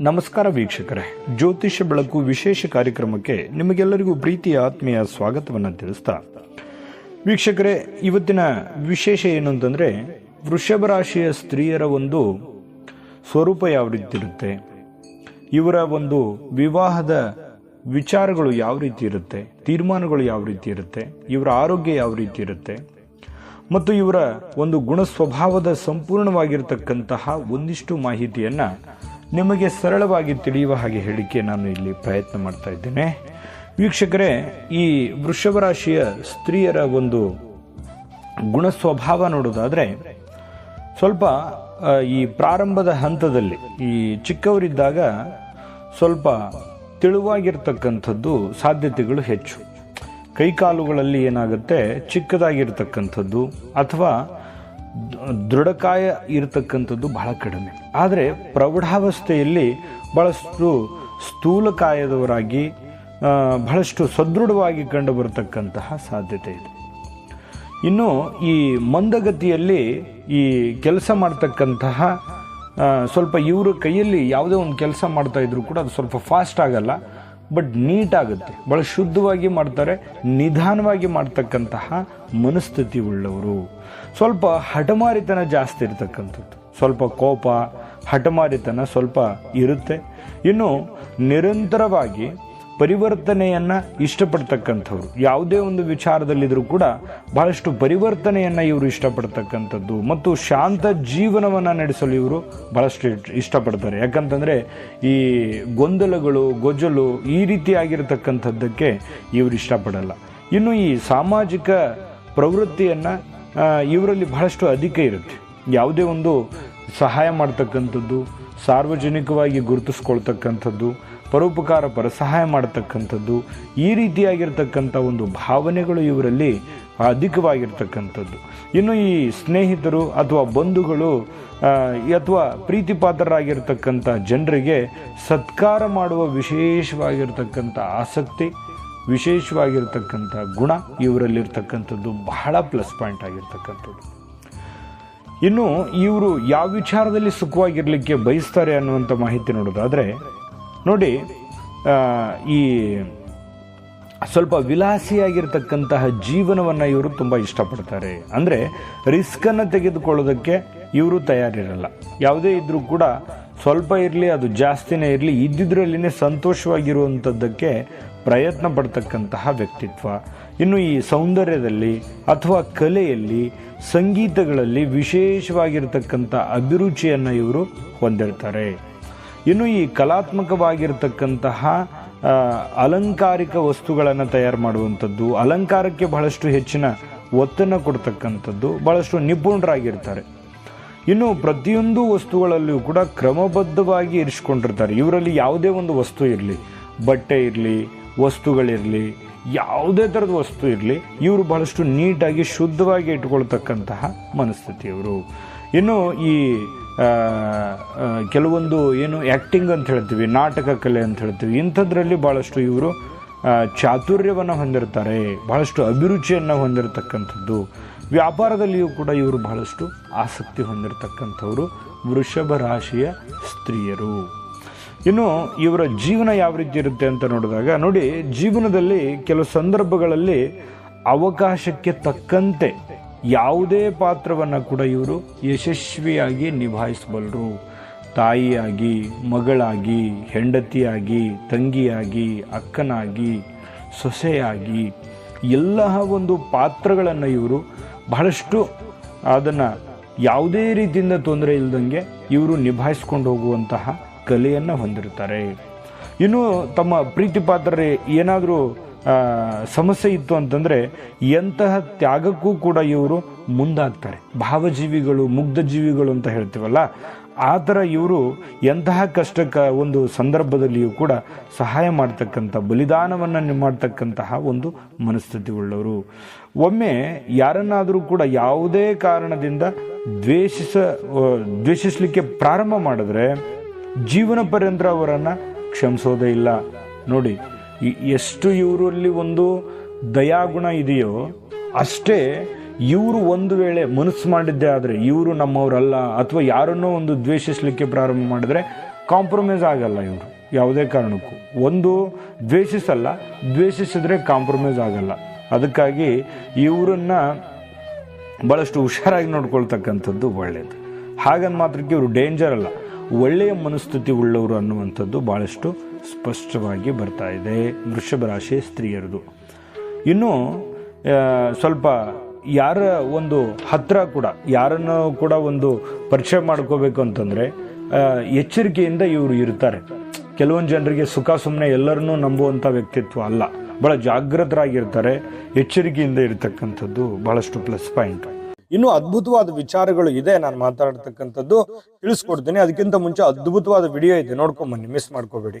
ನಮಸ್ಕಾರ ವೀಕ್ಷಕರೇ. ಜ್ಯೋತಿಷ್ಯ ಬೆಳಕು ವಿಶೇಷ ಕಾರ್ಯಕ್ರಮಕ್ಕೆ ನಿಮಗೆಲ್ಲರಿಗೂ ಪ್ರೀತಿಯ ಆತ್ಮೀಯ ಸ್ವಾಗತವನ್ನು ತಿಳಿಸ್ತಾ. ವೀಕ್ಷಕರೇ, ಇವತ್ತಿನ ವಿಶೇಷ ಏನು ಅಂತಂದರೆ, ವೃಷಭ ರಾಶಿಯ ಸ್ತ್ರೀಯರ ಒಂದು ಸ್ವರೂಪ ಯಾವ ರೀತಿ ಇರುತ್ತೆ? ಇವರ ಒಂದು ವಿವಾಹದ ವಿಚಾರಗಳು ಯಾವ ರೀತಿ ಇರುತ್ತೆ? ತೀರ್ಮಾನಗಳು ಯಾವ ರೀತಿ ಇರುತ್ತೆ? ಇವರ ಆರೋಗ್ಯ ಯಾವ ರೀತಿ ಇರುತ್ತೆ? ಮತ್ತು ಇವರ ಒಂದು ಗುಣ ಸ್ವಭಾವದ ಸಂಪೂರ್ಣವಾಗಿರತಕ್ಕಂತಹ ಒಂದಿಷ್ಟು ಮಾಹಿತಿಯನ್ನು ನಿಮಗೆ ಸರಳವಾಗಿ ತಿಳಿಯುವ ಹಾಗೆ ಹೇಳಿಕೆ ನಾನು ಇಲ್ಲಿ ಪ್ರಯತ್ನ ಮಾಡ್ತಾ ಇದ್ದೇನೆ. ವೀಕ್ಷಕರೇ, ಈ ವೃಷಭ ರಾಶಿಯ ಸ್ತ್ರೀಯರ ಒಂದು ಗುಣ ಸ್ವಭಾವ ನೋಡೋದಾದರೆ, ಸ್ವಲ್ಪ ಈ ಪ್ರಾರಂಭದ ಹಂತದಲ್ಲಿ, ಈ ಚಿಕ್ಕವರಿದ್ದಾಗ ಸ್ವಲ್ಪ ತೆಳುವಾಗಿರ್ತಕ್ಕಂಥದ್ದು ಸಾಧ್ಯತೆಗಳು ಹೆಚ್ಚು. ಕೈಕಾಲುಗಳಲ್ಲಿ ಏನಾಗುತ್ತೆ, ಚಿಕ್ಕದಾಗಿರ್ತಕ್ಕಂಥದ್ದು ಅಥವಾ ದೃಢಕಾಯ ಇರತಕ್ಕಂಥದ್ದು ಬಹಳ ಕಡಿಮೆ. ಆದರೆ ಪ್ರೌಢಾವಸ್ಥೆಯಲ್ಲಿ ಬಹಳಷ್ಟು ಸ್ಥೂಲಕಾಯದವರಾಗಿ ಬಹಳಷ್ಟು ಸದೃಢವಾಗಿ ಕಂಡು ಬರತಕ್ಕಂತಹ ಸಾಧ್ಯತೆ ಇದೆ. ಇನ್ನು ಈ ಮಂದಗತಿಯಲ್ಲಿ ಈ ಕೆಲಸ ಮಾಡ್ತಕ್ಕಂತಹ ಸ್ವಲ್ಪ ಇವ್ರ ಕೈಯಲ್ಲಿ ಯಾವುದೇ ಒಂದು ಕೆಲಸ ಮಾಡ್ತಾ ಇದ್ರು ಕೂಡ ಅದು ಸ್ವಲ್ಪ ಫಾಸ್ಟ್ ಆಗಲ್ಲ. ಬಟ್ ನೀಟ್ ಆಗುತ್ತೆ ಭಾಳ ಶುದ್ಧವಾಗಿ ಮಾಡ್ತಾರೆ, ನಿಧಾನವಾಗಿ ಮಾಡ್ತಕ್ಕಂತಹ ಮನಸ್ಥಿತಿ ಉಳ್ಳವರು. ಸ್ವಲ್ಪ ಹಠಮಾರಿತನ ಜಾಸ್ತಿ ಇರತಕ್ಕಂಥದ್ದು. ಸ್ವಲ್ಪ ಕೋಪ, ಹಠಮಾರಿತನ ಸ್ವಲ್ಪ ಇರುತ್ತೆ. ಇನ್ನು ನಿರಂತರವಾಗಿ ಪರಿವರ್ತನೆಯನ್ನ ಇಷ್ಟಪಡ್ತಕ್ಕಂಥವ್ರು. ಯಾವುದೇ ಒಂದು ವಿಚಾರದಲ್ಲಿದ್ದರೂ ಕೂಡ ಬಹಳಷ್ಟು ಪರಿವರ್ತನೆಯನ್ನ ಇವರು ಇಷ್ಟಪಡ್ತಕ್ಕಂಥದ್ದು ಮತ್ತು ಶಾಂತ ಜೀವನವನ್ನ ನಡೆಸಲು ಇವರು ಬಹಳಷ್ಟು ಇಷ್ಟಪಡ್ತಾರೆ. ಯಾಕಂತಂದ್ರೆ ಈ ಗೊಂದಲಗಳು ಗೊಜ್ಜಲು ಈ ರೀತಿಯಾಗಿರ್ತಕ್ಕಂಥದ್ದಕ್ಕೆ ಇವರು ಇಷ್ಟಪಡಲ್ಲ. ಇನ್ನು ಈ ಸಾಮಾಜಿಕ ಪ್ರವೃತ್ತಿಯನ್ನ ಇವರಲ್ಲಿ ಬಹಳಷ್ಟು ಅಧಿಕ ಇರುತ್ತೆ. ಯಾವುದೇ ಒಂದು ಸಹಾಯ ಮಾಡ್ತಕ್ಕಂಥದ್ದು, ಸಾರ್ವಜನಿಕವಾಗಿ ಗುರುತಿಸ್ಕೊಳ್ತಕ್ಕಂಥದ್ದು ಪರೋಪಕಾರ ಪರ ಸಹಾಯ ಮಾಡತಕ್ಕಂಥದ್ದು, ಈ ರೀತಿಯಾಗಿರ್ತಕ್ಕಂಥ ಒಂದು ಭಾವನೆಗಳು ಇವರಲ್ಲಿ ಅಧಿಕವಾಗಿರ್ತಕ್ಕಂಥದ್ದು. ಇನ್ನು ಈ ಸ್ನೇಹಿತರು ಅಥವಾ ಬಂಧುಗಳು ಅಥವಾ ಪ್ರೀತಿ ಪಾತ್ರರಾಗಿರ್ತಕ್ಕಂಥ ಜನರಿಗೆ ಸತ್ಕಾರ ಮಾಡುವ ವಿಶೇಷವಾಗಿರ್ತಕ್ಕಂಥ ಆಸಕ್ತಿ, ವಿಶೇಷವಾಗಿರ್ತಕ್ಕಂಥ ಗುಣ ಇವರಲ್ಲಿರ್ತಕ್ಕಂಥದ್ದು ಬಹಳ ಪ್ಲಸ್ ಪಾಯಿಂಟ್ ಆಗಿರ್ತಕ್ಕಂಥದ್ದು. ಇನ್ನು ಇವರು ಯಾವ ವಿಚಾರದಲ್ಲಿ ಸುಖವಾಗಿರಲಿಕ್ಕೆ ಬಯಸ್ತಾರೆ ಅನ್ನುವಂಥ ಮಾಹಿತಿ ನೋಡೋದಾದರೆ ನೋಡಿ ಈ ಸ್ವಲ್ಪ ವಿಲಾಸಿಯಾಗಿರ್ತಕ್ಕಂತಹ ಜೀವನವನ್ನು ಇವರು ತುಂಬ ಇಷ್ಟಪಡ್ತಾರೆ. ಅಂದರೆ ರಿಸ್ಕನ್ನು ತೆಗೆದುಕೊಳ್ಳೋದಕ್ಕೆ ಇವರು ತಯಾರಿರಲ್ಲ. ಯಾವುದೇ ಇದ್ದರೂ ಕೂಡ ಸ್ವಲ್ಪ ಇರಲಿ, ಅದು ಜಾಸ್ತಿನೇ ಇರಲಿ, ಇದ್ದಿದ್ರಲ್ಲಿನೇ ಸಂತೋಷವಾಗಿರುವಂಥದ್ದಕ್ಕೆ ಪ್ರಯತ್ನ ಪಡ್ತಕ್ಕಂತಹ ವ್ಯಕ್ತಿತ್ವ. ಇನ್ನು ಈ ಸೌಂದರ್ಯದಲ್ಲಿ ಅಥವಾ ಕಲೆಯಲ್ಲಿ, ಸಂಗೀತಗಳಲ್ಲಿ ವಿಶೇಷವಾಗಿರ್ತಕ್ಕಂಥ ಅಭಿರುಚಿಯನ್ನು ಇವರು ಹೊಂದಿರ್ತಾರೆ. ಇನ್ನು ಈ ಕಲಾತ್ಮಕವಾಗಿರ್ತಕ್ಕಂತಹ ಅಲಂಕಾರಿಕ ವಸ್ತುಗಳನ್ನು ತಯಾರು ಮಾಡುವಂಥದ್ದು, ಅಲಂಕಾರಕ್ಕೆ ಬಹಳಷ್ಟು ಹೆಚ್ಚಿನ ಒತ್ತನ್ನು ಕೊಡ್ತಕ್ಕಂಥದ್ದು ಬಹಳಷ್ಟು ನಿಪುಣರಾಗಿರ್ತಾರೆ. ಇನ್ನು ಪ್ರತಿಯೊಂದು ವಸ್ತುಗಳಲ್ಲಿಯೂ ಕೂಡ ಕ್ರಮಬದ್ಧವಾಗಿ ಇರಿಸ್ಕೊಂಡಿರ್ತಾರೆ. ಇವರಲ್ಲಿ ಯಾವುದೇ ಒಂದು ವಸ್ತು ಇರಲಿ, ಬಟ್ಟೆ ಇರಲಿ, ವಸ್ತುಗಳಿರಲಿ, ಯಾವುದೇ ಥರದ ವಸ್ತು ಇರಲಿ, ಇವರು ಬಹಳಷ್ಟು ನೀಟಾಗಿ ಶುದ್ಧವಾಗಿ ಇಟ್ಕೊಳ್ತಕ್ಕಂತಹ ಮನಸ್ಥಿತಿಯವರು. ಇನ್ನು ಈ ಕೆಲವೊಂದು ಏನು ಆ್ಯಕ್ಟಿಂಗ್ ಅಂತ ಹೇಳ್ತೀವಿ, ನಾಟಕ ಕಲೆ ಅಂತ ಹೇಳ್ತೀವಿ, ಇಂಥದ್ರಲ್ಲಿ ಭಾಳಷ್ಟು ಇವರು ಚಾತುರ್ಯವನ್ನು ಹೊಂದಿರ್ತಾರೆ, ಬಹಳಷ್ಟು ಅಭಿರುಚಿಯನ್ನು ಹೊಂದಿರತಕ್ಕಂಥದ್ದು. ವ್ಯಾಪಾರದಲ್ಲಿಯೂ ಕೂಡ ಇವರು ಬಹಳಷ್ಟು ಆಸಕ್ತಿ ಹೊಂದಿರತಕ್ಕಂಥವ್ರು, ವೃಷಭ ರಾಶಿಯ ಸ್ತ್ರೀಯರು. ಇನ್ನು ಇವರ ಜೀವನ ಯಾವ ರೀತಿ ಇರುತ್ತೆ ಅಂತ ನೋಡಿದಾಗ, ನೋಡಿ, ಜೀವನದಲ್ಲಿ ಕೆಲವು ಸಂದರ್ಭಗಳಲ್ಲಿ ಅವಕಾಶಕ್ಕೆ ತಕ್ಕಂತೆ ಯಾವುದೇ ಪಾತ್ರವನ್ನು ಕೂಡ ಇವರು ಯಶಸ್ವಿಯಾಗಿ ನಿಭಾಯಿಸಬಲ್ಲರು ತಾಯಿಯಾಗಿ, ಮಗಳಾಗಿ, ಹೆಂಡತಿಯಾಗಿ, ತಂಗಿಯಾಗಿ, ಅಕ್ಕನಾಗಿ, ಸೊಸೆಯಾಗಿ ಎಲ್ಲ ಒಂದು ಪಾತ್ರಗಳನ್ನು ಇವರು ಬಹಳಷ್ಟು ಅದನ್ನು ಯಾವುದೇ ರೀತಿಯಿಂದ ತೊಂದರೆ ಇಲ್ಲದಂಗೆ ಇವರು ನಿಭಾಯಿಸ್ಕೊಂಡು ಹೋಗುವಂತಹ ಕಲೆಯನ್ನು ಹೊಂದಿರ್ತಾರೆ. ಇನ್ನು ತಮ್ಮ ಪ್ರೀತಿ ಪಾತ್ರರೇ ಏನಾದರೂ ಸಮಸ್ಯೆ ಇತ್ತು ಅಂತಂದರೆ ಎಂತಹ ತ್ಯಾಗಕ್ಕೂ ಕೂಡ ಇವರು ಮುಂದಾಗ್ತಾರೆ. ಭಾವಜೀವಿಗಳು ಮುಗ್ಧ ಜೀವಿಗಳು ಅಂತ ಹೇಳ್ತೀವಲ್ಲ, ಆ ಥರ ಇವರು ಎಂತಹ ಕಷ್ಟಕ ಒಂದು ಸಂದರ್ಭದಲ್ಲಿಯೂ ಕೂಡ ಸಹಾಯ ಮಾಡ್ತಕ್ಕಂಥ, ಬಲಿದಾನವನ್ನು ಮಾಡ್ತಕ್ಕಂತಹ ಒಂದು ಮನಸ್ಥಿತಿ ಉಳ್ಳವರು. ಒಮ್ಮೆ ಯಾರನ್ನಾದರೂ ಕೂಡ ಯಾವುದೇ ಕಾರಣದಿಂದ ದ್ವೇಷಿಸ ದ್ವೇಷಿಸಲಿಕ್ಕೆ ಪ್ರಾರಂಭ ಮಾಡಿದ್ರೆ ಜೀವನ ಪರ್ಯಂತರ ಅವರನ್ನು ಕ್ಷಮಿಸೋದೇ ಇಲ್ಲ. ನೋಡಿ ಎಷ್ಟು ಇವರಲ್ಲಿ ಒಂದು ದಯಾಗುಣ ಇದೆಯೋ ಅಷ್ಟೇ ಇವರು ಒಂದು ವೇಳೆ ಮನಸ್ಸು ಮಾಡಿದ್ದೇ ಆದರೆ ಇವರು ನಮ್ಮವರಲ್ಲ ಅಥವಾ ಯಾರನ್ನೋ ಒಂದು ದ್ವೇಷಿಸಲಿಕ್ಕೆ ಪ್ರಾರಂಭ ಮಾಡಿದ್ರೆ ಕಾಂಪ್ರಮೈಸ್ ಆಗಲ್ಲ ಇವರು ಯಾವುದೇ ಕಾರಣಕ್ಕೂ. ಒಂದು ದ್ವೇಷಿಸಲ್ಲ, ದ್ವೇಷಿಸಿದ್ರೆ ಕಾಂಪ್ರಮೈಸ್ ಆಗಲ್ಲ. ಅದಕ್ಕಾಗಿ ಇವರನ್ನು ಭಾಳಷ್ಟು ಹುಷಾರಾಗಿ ನೋಡ್ಕೊಳ್ತಕ್ಕಂಥದ್ದು ಒಳ್ಳೆಯದು ಹಾಗಂದ್ ಮಾತ್ರಕ್ಕೆ ಇವರು ಡೇಂಜರ್ ಅಲ್ಲ. ಒಳ್ಳೆಯ ಮನಸ್ಥಿತಿ ಉಳ್ಳವರು ಅನ್ನುವಂಥದ್ದು ಭಾಳಷ್ಟು ಸ್ಪಷ್ಟವಾಗಿ ಬರ್ತಾ ಇದೆ. ವೃಷಭ ರಾಶಿ ಸ್ತ್ರೀಯರದು. ಇನ್ನು ಸ್ವಲ್ಪ ಯಾರ ಒಂದು ಹತ್ರ ಕೂಡ, ಯಾರನ್ನು ಕೂಡ ಒಂದು ಪರಿಚಯ ಮಾಡ್ಕೋಬೇಕು ಅಂತಂದರೆ ಎಚ್ಚರಿಕೆಯಿಂದ ಇವರು ಇರ್ತಾರೆ. ಕೆಲವೊಂದು ಜನರಿಗೆ ಸುಖ ಸುಮ್ಮನೆ ಎಲ್ಲರನ್ನೂ ನಂಬುವಂಥ ವ್ಯಕ್ತಿತ್ವ ಅಲ್ಲ. ಬಹಳ ಜಾಗೃತರಾಗಿರ್ತಾರೆ ಎಚ್ಚರಿಕೆಯಿಂದ ಇರತಕ್ಕಂಥದ್ದು ಬಹಳಷ್ಟು ಪ್ಲಸ್ ಪಾಯಿಂಟ್. ಇನ್ನು ಅದ್ಭುತವಾದ ವಿಚಾರಗಳು ಇದೆ ನಾನು ಮಾತಾಡ್ತಕ್ಕಂಥದ್ದು. ತಿಳಿಸ್ಕೊಡ್ತೀನಿ. ಅದಕ್ಕಿಂತ ಮುಂಚೆ ಅದ್ಭುತವಾದ ವಿಡಿಯೋ ಇದೆ. ನೋಡ್ಕೊಂಬನ್ನಿ ಮಿಸ್ ಮಾಡ್ಕೋಬೇಡಿ.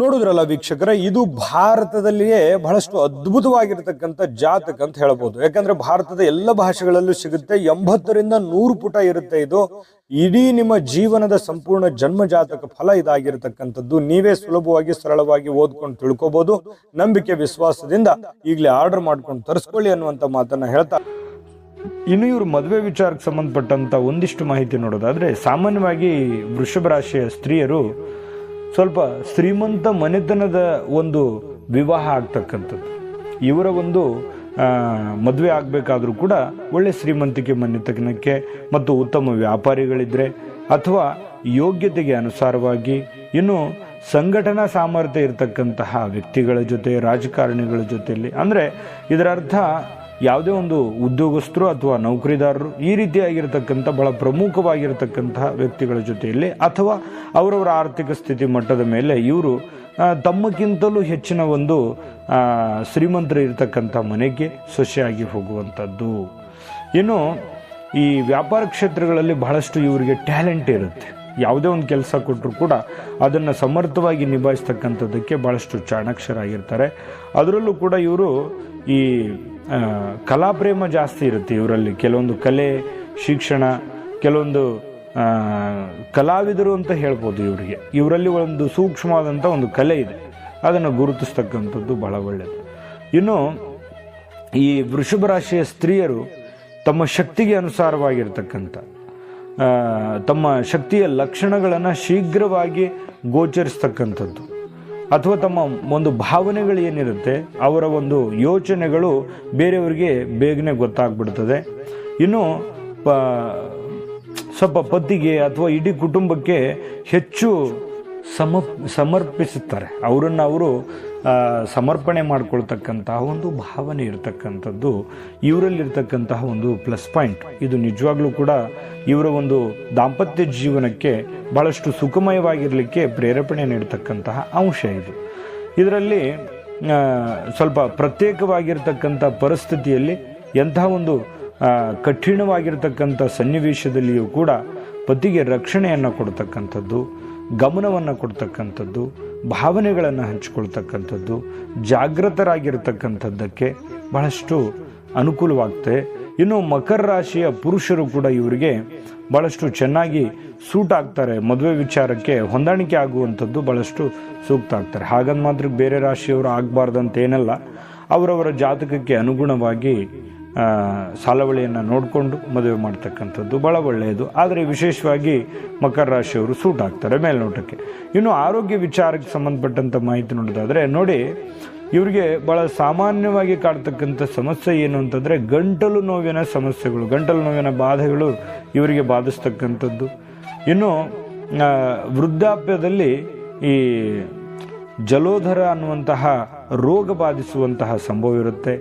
ನೋಡಿದ್ರಲ್ಲ ವೀಕ್ಷಕರ, ಇದು ಭಾರತದಲ್ಲಿಯೇ ಬಹಳಷ್ಟು ಅದ್ಭುತವಾಗಿರ್ತಕ್ಕಂಥ ಜಾತಕ ಅಂತ ಹೇಳ್ಬೋದು. ಯಾಕಂದ್ರೆ ಭಾರತದ ಎಲ್ಲ ಭಾಷೆಗಳಲ್ಲೂ ಸಿಗುತ್ತೆ, ಎಂಬತ್ತರಿಂದ ನೂರು ಪುಟ ಇರುತ್ತೆ ಇದು. ಇಡೀ ನಿಮ್ಮ ಜೀವನದ ಸಂಪೂರ್ಣ ಜನ್ಮ ಜಾತಕ ಫಲ ಇದಾಗಿರ್ತಕ್ಕಂಥದ್ದು. ನೀವೇ ಸುಲಭವಾಗಿ, ಸರಳವಾಗಿ ಓದ್ಕೊಂಡು ತಿಳ್ಕೊಬಹುದು ನಂಬಿಕೆ, ವಿಶ್ವಾಸದಿಂದ ಈಗಲೇ ಆರ್ಡರ್ ಮಾಡ್ಕೊಂಡು ತರಿಸ್ಕೊಳ್ಳಿ ಅನ್ನುವಂಥ ಮಾತನ್ನ ಹೇಳ್ತಾ ಇನ್ನು ಇವರು ಮದುವೆ ವಿಚಾರಕ್ಕೆ ಸಂಬಂಧಪಟ್ಟಂತ ಒಂದಿಷ್ಟು ಮಾಹಿತಿ ನೋಡೋದಾದ್ರೆ, ಸಾಮಾನ್ಯವಾಗಿ ವೃಷಭ ರಾಶಿಯ ಸ್ತ್ರೀಯರು ಸ್ವಲ್ಪ ಶ್ರೀಮಂತ ಮನೆತನದ ಒಂದು ವಿವಾಹ ಆಗ್ತಕ್ಕಂಥದ್ದು. ಇವರ ಒಂದು ಮದುವೆ ಆಗಬೇಕಾದ್ರೂ ಕೂಡ ಒಳ್ಳೆ ಶ್ರೀಮಂತಿಕೆ ಮನೆತನಕ್ಕೆ ಮತ್ತು ಉತ್ತಮ ವ್ಯಾಪಾರಿಗಳಿದ್ರೆ ಅಥವಾ ಯೋಗ್ಯತೆಗೆ ಅನುಸಾರವಾಗಿ ಇನ್ನು ಸಂಘಟನಾ ಸಾಮರ್ಥ್ಯ ಇರತಕ್ಕಂತಹ ವ್ಯಕ್ತಿಗಳ ಜೊತೆ, ರಾಜಕಾರಣಿಗಳ ಜೊತೆಯಲ್ಲಿ. ಅಂದರೆ ಇದರ ಅರ್ಥ ಯಾವುದೇ ಒಂದು ಉದ್ಯೋಗಸ್ಥರು ಅಥವಾ ನೌಕರಿದಾರರು ಈ ರೀತಿಯಾಗಿರತಕ್ಕಂಥ ಬಹಳ ಪ್ರಮುಖವಾಗಿರ್ತಕ್ಕಂತಹ ವ್ಯಕ್ತಿಗಳ ಜೊತೆಯಲ್ಲಿ ಅಥವಾ ಅವರವರ ಆರ್ಥಿಕ ಸ್ಥಿತಿ ಮಟ್ಟದ ಮೇಲೆ ಇವರು ತಮ್ಮಕ್ಕಿಂತಲೂ ಹೆಚ್ಚಿನ ಒಂದು ಶ್ರೀಮಂತರು ಇರತಕ್ಕಂಥ ಮನೆಗೆ ಸೊಸೆಯಾಗಿ ಹೋಗುವಂಥದ್ದು. ಇನ್ನು ಈ ವ್ಯಾಪಾರ ಕ್ಷೇತ್ರಗಳಲ್ಲಿ ಬಹಳಷ್ಟು ಇವರಿಗೆ ಟ್ಯಾಲೆಂಟ್ ಇರುತ್ತೆ. ಯಾವುದೇ ಒಂದು ಕೆಲಸ ಕೊಟ್ಟರು ಕೂಡ ಅದನ್ನು ಸಮರ್ಥವಾಗಿ ನಿಭಾಯಿಸ್ತಕ್ಕಂಥದ್ದಕ್ಕೆ ಭಾಳಷ್ಟು ಚಾಣಾಕ್ಷರಾಗಿರ್ತಾರೆ. ಅದರಲ್ಲೂ ಕೂಡ ಇವರು ಈ ಕಲಾಪ್ರೇಮ ಜಾಸ್ತಿ ಇರುತ್ತೆ ಇವರಲ್ಲಿ. ಕೆಲವೊಂದು ಕಲೆ, ಶಿಕ್ಷಣ, ಕೆಲವೊಂದು ಕಲಾವಿದರು ಅಂತ ಹೇಳ್ಬೋದು ಇವರಿಗೆ. ಇವರಲ್ಲಿ ಒಂದು ಸೂಕ್ಷ್ಮವಾದಂಥ ಒಂದು ಕಲೆ ಇದೆ. ಅದನ್ನು ಗುರುತಿಸ್ತಕ್ಕಂಥದ್ದು ಬಹಳ ಒಳ್ಳೆಯದು ಇನ್ನು, ಈ ವೃಷಭ ರಾಶಿಯ ಸ್ತ್ರೀಯರು ತಮ್ಮ ಶಕ್ತಿಗೆ ಅನುಸಾರವಾಗಿರ್ತಕ್ಕಂಥ ತಮ್ಮ ಶಕ್ತಿಯ ಲಕ್ಷಣಗಳನ್ನು ಶೀಘ್ರವಾಗಿ ಗೋಚರಿಸ್ತಕ್ಕಂಥದ್ದು. ಅಥವಾ ತಮ್ಮ ಒಂದು ಭಾವನೆಗಳು ಏನಿರುತ್ತೆ, ಅವರ ಒಂದು ಯೋಚನೆಗಳು ಬೇರೆಯವರಿಗೆ ಬೇಗನೆ ಗೊತ್ತಾಗ್ಬಿಡ್ತದೆ. ಇನ್ನು ಸ್ವಲ್ಪ ಪತಿಗೆ ಅಥವಾ ಇಡೀ ಕುಟುಂಬಕ್ಕೆ ಹೆಚ್ಚು ಸಮ ಸಮರ್ಪಿಸುತ್ತಾರೆ. ಅವರನ್ನು ಅವರು ಸಮರ್ಪಣೆ ಮಾಡಿಕೊಳ್ತಕ್ಕಂತಹ ಒಂದು ಭಾವನೆ ಇರತಕ್ಕಂಥದ್ದು, ಇವರಲ್ಲಿರ್ತಕ್ಕಂತಹ ಒಂದು ಪ್ಲಸ್ ಪಾಯಿಂಟ್. ಇದು ನಿಜವಾಗ್ಲೂ ಕೂಡ ಇವರ ಒಂದು ದಾಂಪತ್ಯ ಜೀವನಕ್ಕೆ ಭಾಳಷ್ಟು ಸುಖಮಯವಾಗಿರಲಿಕ್ಕೆ ಪ್ರೇರೇಪಣೆ ನೀಡತಕ್ಕಂತಹ ಅಂಶ ಇದು. ಇದರಲ್ಲಿ ಸ್ವಲ್ಪ ಪ್ರತ್ಯೇಕವಾಗಿರ್ತಕ್ಕಂಥ ಪರಿಸ್ಥಿತಿಯಲ್ಲಿ ಎಂತಹ ಒಂದು ಕಠಿಣವಾಗಿರ್ತಕ್ಕಂಥ ಸನ್ನಿವೇಶದಲ್ಲಿಯೂ ಕೂಡ ಪತಿಗೆ ರಕ್ಷಣೆಯನ್ನು ಕೊಡ್ತಕ್ಕಂಥದ್ದು ಗಮನವನ್ನು ಕೊಡ್ತಕ್ಕಂಥದ್ದು, ಭಾವನೆಗಳನ್ನು ಹಂಚಿಕೊಳ್ತಕ್ಕಂಥದ್ದು ಜಾಗೃತರಾಗಿರ್ತಕ್ಕಂಥದ್ದಕ್ಕೆ ಬಹಳಷ್ಟು ಅನುಕೂಲವಾಗ್ತದೆ. ಇನ್ನು ಮಕರ ರಾಶಿಯ ಪುರುಷರು ಕೂಡ ಇವರಿಗೆ ಬಹಳಷ್ಟು ಚೆನ್ನಾಗಿ ಸೂಟ್ ಆಗ್ತಾರೆ. ಮದುವೆ ವಿಚಾರಕ್ಕೆ ಹೊಂದಾಣಿಕೆ ಆಗುವಂಥದ್ದು ಬಹಳಷ್ಟು ಸೂಕ್ತ ಆಗ್ತಾರೆ. ಹಾಗಂದ ಮಾತ್ರ ಬೇರೆ ರಾಶಿಯವರು ಆಗಬಾರ್ದಂತೇನಲ್ಲ, ಅವರವರ ಜಾತಕಕ್ಕೆ ಅನುಗುಣವಾಗಿ ಸಾಲವಳಿಯನ್ನು ನೋಡಿಕೊಂಡು ಮದುವೆ ಮಾಡ್ತಕ್ಕಂಥದ್ದು ಭಾಳ ಒಳ್ಳೆಯದು. ಆದರೆ ವಿಶೇಷವಾಗಿ ಮಕರ ರಾಶಿಯವರು ಸೂಟ್ ಆಗ್ತಾರೆ ಮೇಲ್ನೋಟಕ್ಕೆ. ಇನ್ನು ಆರೋಗ್ಯ ವಿಚಾರಕ್ಕೆ ಸಂಬಂಧಪಟ್ಟಂಥ ಮಾಹಿತಿ ನೋಡೋದಾದರೆ, ನೋಡಿ, ಇವರಿಗೆ ಭಾಳ ಸಾಮಾನ್ಯವಾಗಿ ಕಾಡ್ತಕ್ಕಂಥ ಸಮಸ್ಯೆ ಏನು ಅಂತಂದರೆ, ಗಂಟಲು ನೋವಿನ ಸಮಸ್ಯೆಗಳು, ಗಂಟಲು ನೋವಿನ ಬಾಧೆಗಳು ಇವರಿಗೆ ಬಾಧಿಸ್ತಕ್ಕಂಥದ್ದು. ಇನ್ನು ವೃದ್ಧಾಪ್ಯದಲ್ಲಿ ಈ ಜಲೋಧರ ಅನ್ನುವಂತಹ ರೋಗ ಬಾಧಿಸುವಂತಹ ಸಂಭವ ಇರುತ್ತೆ.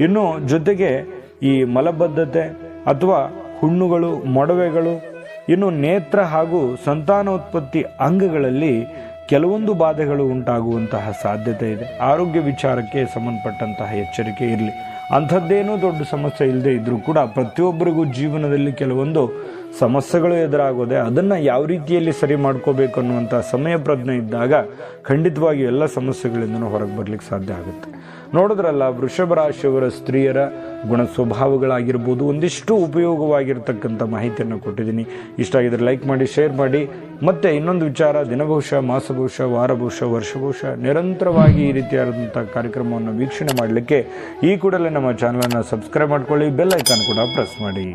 ಇನ್ನು ಜೊತೆಗೆ ಈ ಮಲಬದ್ಧತೆ ಅಥವಾ ಹುಣ್ಣುಗಳು, ಮೊಡವೆಗಳು, ಇನ್ನು ನೇತ್ರ ಹಾಗೂ ಸಂತಾನೋತ್ಪತ್ತಿ ಅಂಗಗಳಲ್ಲಿ ಕೆಲವೊಂದು ಬಾಧೆಗಳು ಉಂಟಾಗುವಂತಹ ಸಾಧ್ಯತೆ ಇದೆ. ಆರೋಗ್ಯ ವಿಚಾರಕ್ಕೆ ಸಂಬಂಧಪಟ್ಟಂತಹ ಎಚ್ಚರಿಕೆ ಇರಲಿ. ಅಂಥದ್ದೇನೂ ದೊಡ್ಡ ಸಮಸ್ಯೆ ಇಲ್ಲದೆ ಇದ್ದರೂ ಕೂಡ ಪ್ರತಿಯೊಬ್ಬರಿಗೂ ಜೀವನದಲ್ಲಿ ಕೆಲವೊಂದು ಸಮಸ್ಯೆಗಳು ಎದುರಾಗೋದೆ ಅದನ್ನು ಯಾವ ರೀತಿಯಲ್ಲಿ ಸರಿ ಮಾಡ್ಕೋಬೇಕು ಅನ್ನುವಂಥ ಸಮಯ ಪ್ರಜ್ಞೆ ಇದ್ದಾಗ ಖಂಡಿತವಾಗಿ ಎಲ್ಲ ಸಮಸ್ಯೆಗಳಿಂದನೂ ಹೊರಗೆ ಬರ್ಲಿಕ್ಕೆ ಸಾಧ್ಯ ಆಗುತ್ತೆ. ನೋಡಿದ್ರಲ್ಲ, ವೃಷಭ ರಾಶಿಯವರ ಸ್ತ್ರೀಯರ ಗುಣ ಸ್ವಭಾವಗಳಾಗಿರ್ಬೋದು ಒಂದಿಷ್ಟು ಉಪಯೋಗವಾಗಿರ್ತಕ್ಕಂಥ ಮಾಹಿತಿಯನ್ನು ಕೊಟ್ಟಿದ್ದೀನಿ. ಇಷ್ಟ ಆಗಿದ್ರೆ ಲೈಕ್ ಮಾಡಿ ಶೇರ್ ಮಾಡಿ. ಮತ್ತೆ ಇನ್ನೊಂದು ವಿಚಾರ, ದಿನಭವಿಷ್ಯ, ಮಾಸಭವಿಷ್ಯ, ವಾರಭವಿಷ್ಯ, ವರ್ಷಭವಿಷ್ಯ, ನಿರಂತರವಾಗಿ ಈ ರೀತಿಯಾದಂಥ ಕಾರ್ಯಕ್ರಮವನ್ನು ವೀಕ್ಷಣೆ ಮಾಡಲಿಕ್ಕೆ ಈ ಕೂಡಲೇ ನಮ್ಮ ಚಾನಲನ್ನು ಸಬ್ಸ್ಕ್ರೈಬ್ ಮಾಡ್ಕೊಳ್ಳಿ ಬೆಲ್ ಐಕಾನ್ ಕೂಡ ಪ್ರೆಸ್ ಮಾಡಿ.